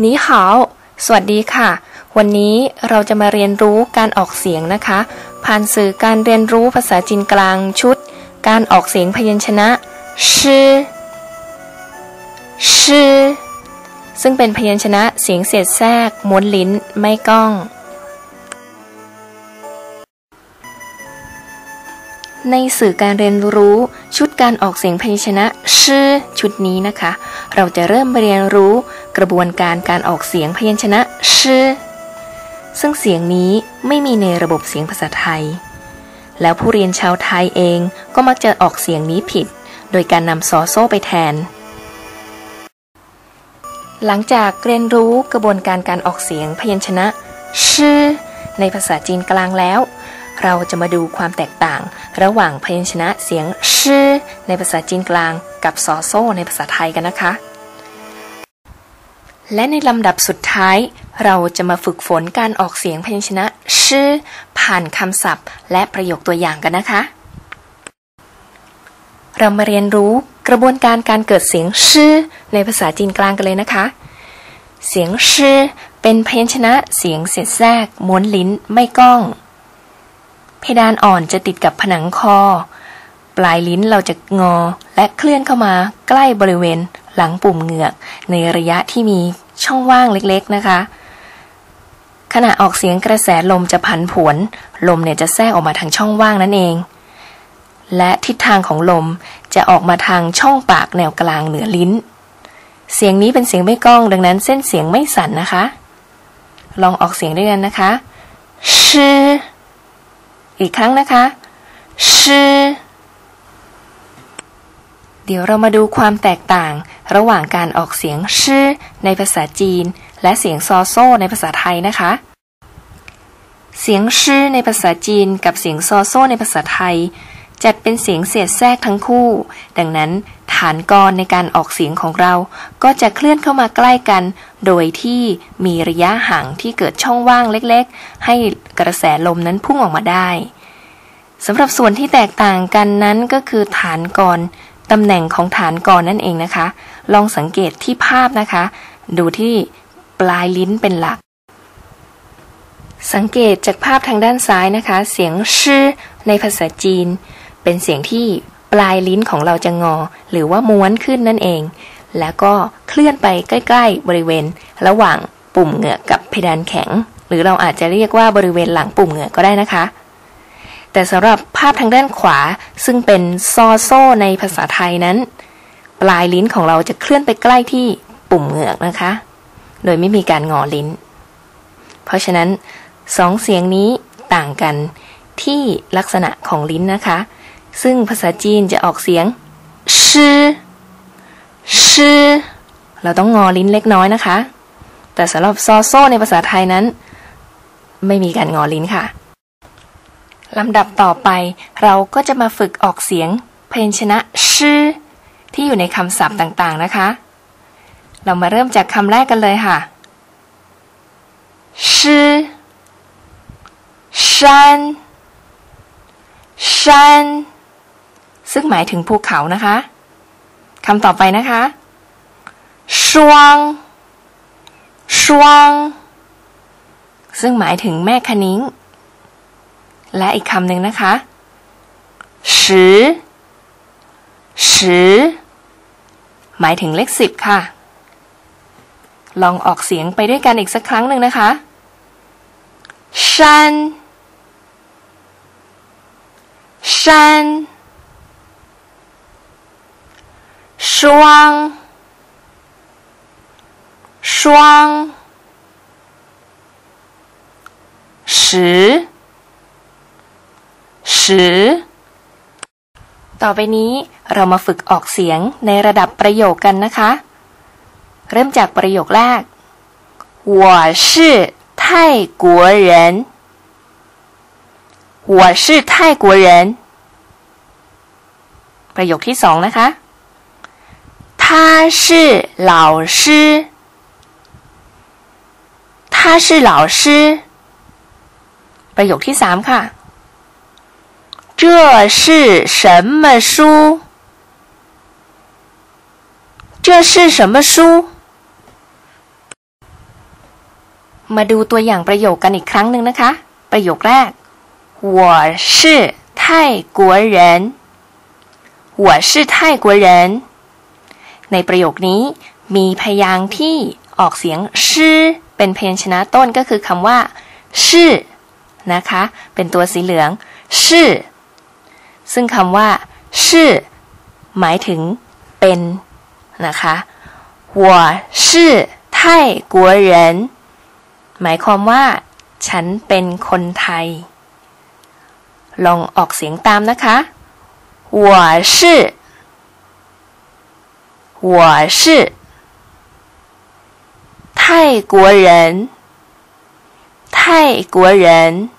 นีหาว สวัสดีค่ะ วันนี้เราจะมาเรียนรู้การออกเสียงนะคะ ผ่านสื่อการเรียนรู้ภาษาจีนกลางชุด การออกเสียงพยัญชนะชื่อชื่อซึ่งเป็นพยัญชนะเสียงเสียดแทรกม้วนลิ้นไม่ก้อง ในสื่อการเรียนรู้ชุดการออกเสียงพยัญชนะชื่อชุดนี้นะคะ เราจะเริ่มเรียนรู้ กระบวนการการออกเสียงพยัญชนะชื่อซึ่งเสียงนี้ไม่มีในระบบเสียงภาษาไทย แล้วผู้เรียนชาวไทยเองก็มักจะออกเสียงนี้ผิด โดยการนำซอโซ่ไปแทน หลังจากเรียนรู้กระบวนการการออกเสียงพยัญชนะชื่อในภาษาจีนกลางแล้ว เราจะมาดูความแตกต่าง ระหว่างพยัญชนะเสียงชื่อในภาษาจีนกลาง กับซอโซ่ในภาษาไทยกันนะคะ และในลำดับสุดท้าย เราจะมาฝึกฝนการออกเสียงพยัญชนะชื่อผ่านคำศัพท์ และประโยคตัวอย่างกันนะคะ เรามาเรียนรู้กระบวนการการเกิดเสียงชื่อในภาษาจีนกลางกันเลยนะคะ เสียงชื่อเป็นพยัญชนะเสียงเสียดแทรกม้วนลิ้นไม่ก้อง เพดานอ่อนจะติดกับผนังคอ ปลายลิ้นเราจะงอและเคลื่อนเข้ามาใกล้บริเวณ หลังปุ่มเหงือก ในระยะที่มีช่องว่างเล็กๆนะคะ ขณะออกเสียงกระแสลมจะผันผวน ลมเนี่ยจะแทรกออกมาทางช่องว่างนั่นเอง และทิศทางของลมจะออกมาทางช่องปากแนวกลางเหนือลิ้น เสียงนี้เป็นเสียงไม่ก้อง ดังนั้นเส้นเสียงไม่สั่นนะคะ ลองออกเสียงด้วยกันนะคะชื่ออีกครั้งนะคะชื่อ เดี๋ยวเรามาดูความแตกต่าง ระหว่างการออกเสียงชื่อในภาษาจีน และเสียงซอโซ่ในภาษาไทยนะคะ เสียงชื่อในภาษาจีน กับเสียงซอโซ่ในภาษาไทย จัดเป็นเสียงเสียดแทรกทั้งคู่ ดังนั้นฐานกรในการออกเสียงของเรา ก็จะเคลื่อนเข้ามาใกล้กัน โดยที่มีระยะห่างที่เกิดช่องว่างเล็กๆ ให้กระแสลมนั้นพุ่งออกมาได้สำหรับส่วนที่แตกต่างกันนั้นก็คือฐานกร ตำแหน่งของฐานกรนั่นเองนะคะ ลองสังเกตที่ภาพนะคะ ดูที่ปลายลิ้นเป็นหลัก สังเกตจากภาพทางด้านซ้ายนะคะ เสียงชื่อในภาษาจีน เป็นเสียงที่ปลายลิ้นของเราจะงอ หรือว่าม้วนขึ้นนั่นเอง แล้วก็เคลื่อนไปใกล้ๆ บริเวณ ระหว่างปุ่มเหงือกกับเพดานแข็ง หรือเราอาจจะเรียกว่าบริเวณหลังปุ่มเหงือกก็ได้นะคะ แต่สำหรับภาพทางด้านขวาซึ่งเป็นซอโซในภาษาไทยนั้น ปลายลิ้นของเราจะเคลื่อนไปใกล้ที่ปุ่มเหงือกนะคะ โดยไม่มีการงอลิ้น เพราะฉะนั้นสองเสียงนี้ต่างกันที่ลักษณะของลิ้นนะคะ ซึ่งภาษาจีนจะออกเสียงชื่อชื่อเราต้องงอลิ้นเล็กน้อยนะคะ แต่สำหรับซอโซในภาษาไทยนั้น ไม่มีการงอลิ้นค่ะ ลำดับต่อไป เราก็จะมาฝึกออกเสียงพยัญชนะชื่อที่อยู่ในคำศัพท์ต่างๆนะคะ เรามาเริ่มจากคำแรกกันเลยค่ะชื่อชันชันซึ่งหมายถึงภูเขานะคะคำต่อไปนะคะชวงชวงซึ่งหมายถึงแม่คณิ้ง และอีกคำหนึ่งนะคะสิสิหมายถึงเลขสิบค่ะ ลองออกเสียงไปด้วยกันอีกสักครั้งหนึ่งนะคะชันชันชวงชวงสิอต่อไปนี้เรามาฝึกออกเสียงในระดับประโยคกันนะคะ เริ่มจากประโยคแรก我是泰国人我是泰国人ประโยคที่สองนะคะ他是老师他是老师ประโยคที่สามค่ะ 这是什么书？这是什么书？ มาดูตัวอย่างประโยคกันอีกครั้งหนึ่งนะคะ ประโยคแรก我是泰国人我是泰国人ในประโยคนี้ มีพยางค์ที่ออกเสียงชื่อเป็นพยัญชนะต้นก็คือคำว่าชื่อนะคะ เป็นตัวสีเหลืองชื่อ ซึ่งคำว่าชื่อหมายถึงเป็นนะคะ我是泰国人หมายความว่า ฉันเป็นคนไทย ลองออกเสียงตามนะคะ我是我是泰国人泰国人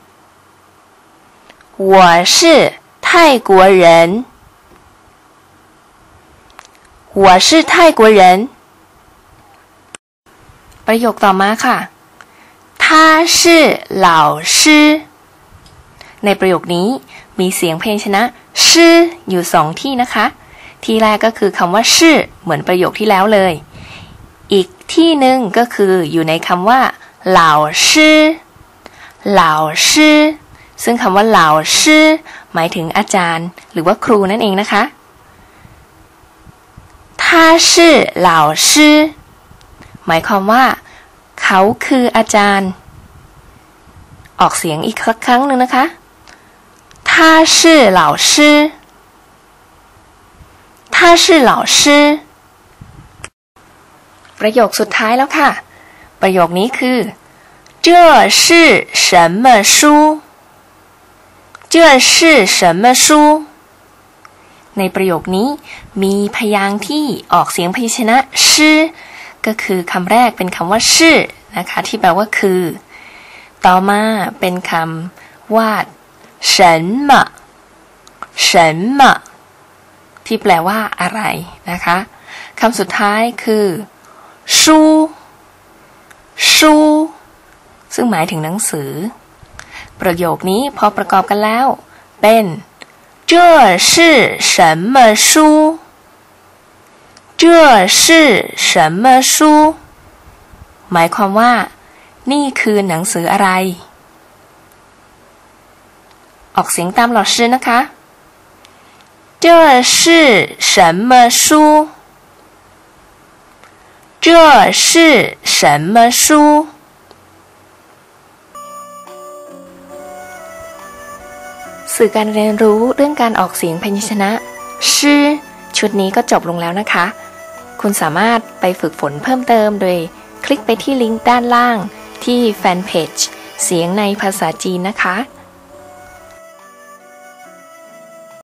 我是 泰国人我是泰国人ประโยคต่อมาค่ะ他是老师ในประโยคนี้มีเสียงเพลงชนะชื่ออยู่สองที่นะคะ ที่แรกก็คือคำว่าชื่อเหมือนประโยคที่แล้วเลย อีกที่หนึ่งก็คืออยู่ในคำว่าเหล่าชื่อเหล่าชื่อซึ่งคำว่าเหล่าชื่อ หมายถึงอาจารย์ หรือว่าครูนั่นเองนะคะ他是老师หมายความว่า เขาคืออาจารย์ ออกเสียงอีกสักครั้งหนึ่งนะคะ他是老师他是老师ประโยคสุดท้ายแล้วค่ะ ประโยคนี้คือ这是什么书 这是什么书ในประโยคนี้ มีพยางค์ที่ออกเสียงพยัญชนะชื่อก็คือคำแรกเป็นคำว่าชื่อนะคะ ที่แปลว่าคือ ต่อมาเป็นคำวาด什么什么ที่แปลว่าอะไรนะคะคำสุดท้ายคือชูชูซึ่งหมายถึงหนังสือ ประโยคนี้พอประกอบกันแล้ว เป็น这是什么书这是什么书หมายความว่า นี่คือหนังสืออะไร ออกเสียงตามหลอชื่อนะคะ这是什么书这是什么书 สื่อการเรียนรู้เรื่องการออกเสียงพยัญชนะชื่อชุดนี้ก็จบลงแล้วนะคะ คุณสามารถไปฝึกฝนเพิ่มเติมโดย คลิกไปที่ลิงก์ด้านล่างที่แฟนเพจเสียงในภาษาจีนนะคะ